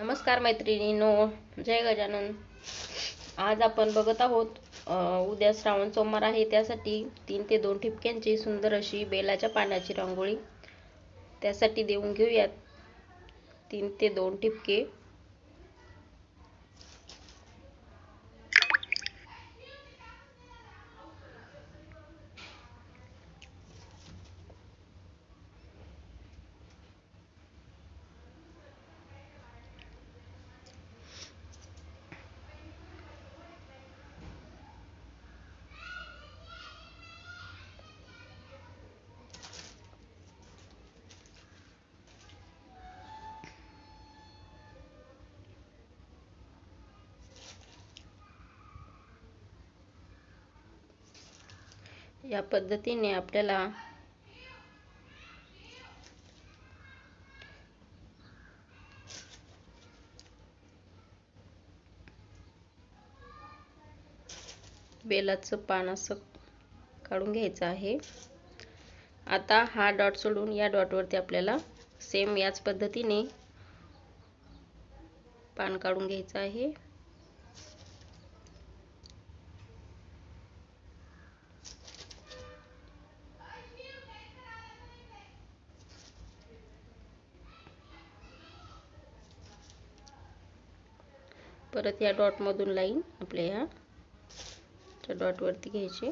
नमस्कार मैत्रिणीनो जय गजानन. आज आपण बघत आहोत उद्या श्रावण सोमवार आहे त्यासाठी तीन ते दोन ठिपक्यांची सुंदर अशी बेलाच्या पाण्याची रांगोळी त्यासाठी देऊन घेऊयात. तीन ते दोन ठिपके. या पद्धतीने आपल्याला बेलाचं पान असं काढून घ्यायचं आहे. आता हा डॉट सोडून या डॉटवरती आपल्याला सेम याच पद्धतीने पान काढून घ्यायचं आहे. परत या डॉटमधून लाईन आपल्या ह्या डॉटवरती घ्यायची.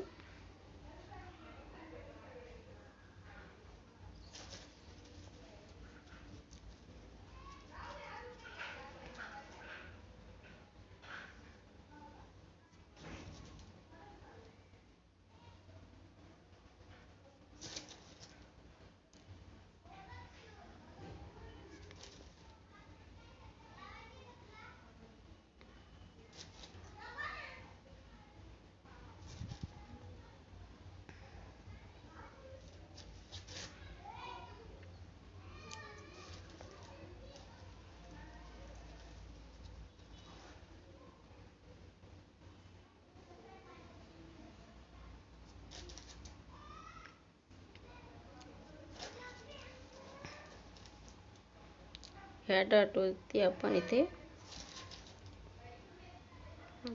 ह्या डाटवरती आपण इथे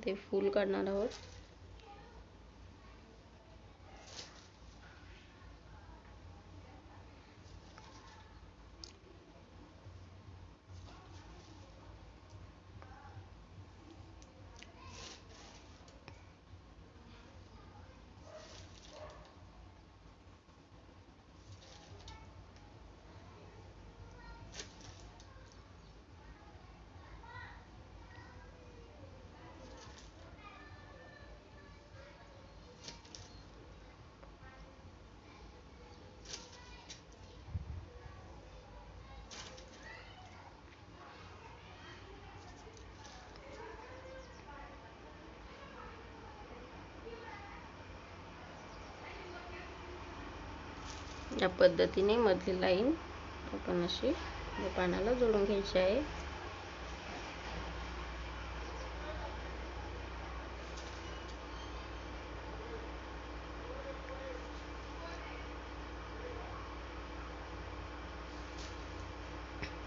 ते फूल काढणार आहोत. या पद्धतीने मधली लाईन आपण अशी या पानाला जोडून घ्यायची आहे.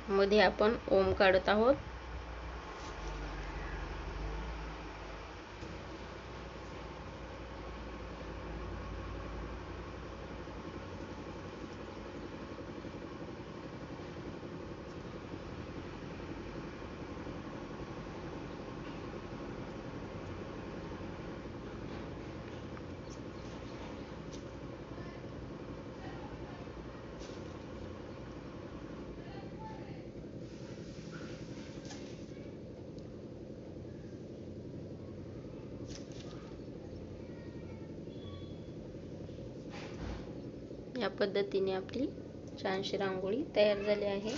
मध्ये आपण ओम काढत आहोत. या पद्धतीने आपली छानशी रांगोळी तयार झाली आहे.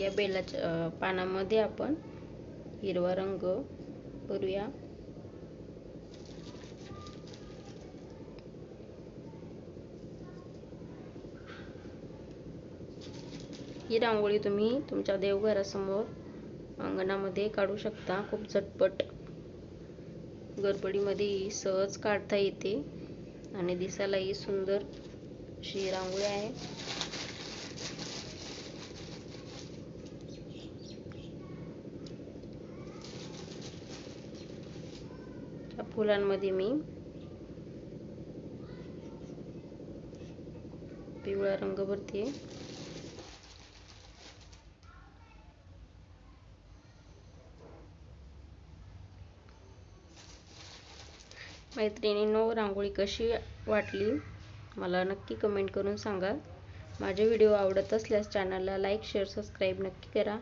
या बेलाच्या पानामध्ये आपण हिरवा रंग करूया ही रांगोळी तुम्ही तुमच्या देवघरासमोर अंगणामध्ये काढू शकता. खूप झटपट गडबडीमध्ये सहज काढता येते. आणि दिसायलाही सुंदर अशी रांगोळी आहे. फुलांमध्ये मी पिवळा रंग भरते मैत्रिणींनो रांगोळी कशी वाटली? मला नक्की कमेंट करून सांगा. माझे व्हिडिओ आवडत असल्यास चॅनलला लाईक शेअर सबस्क्राईब नक्की करा.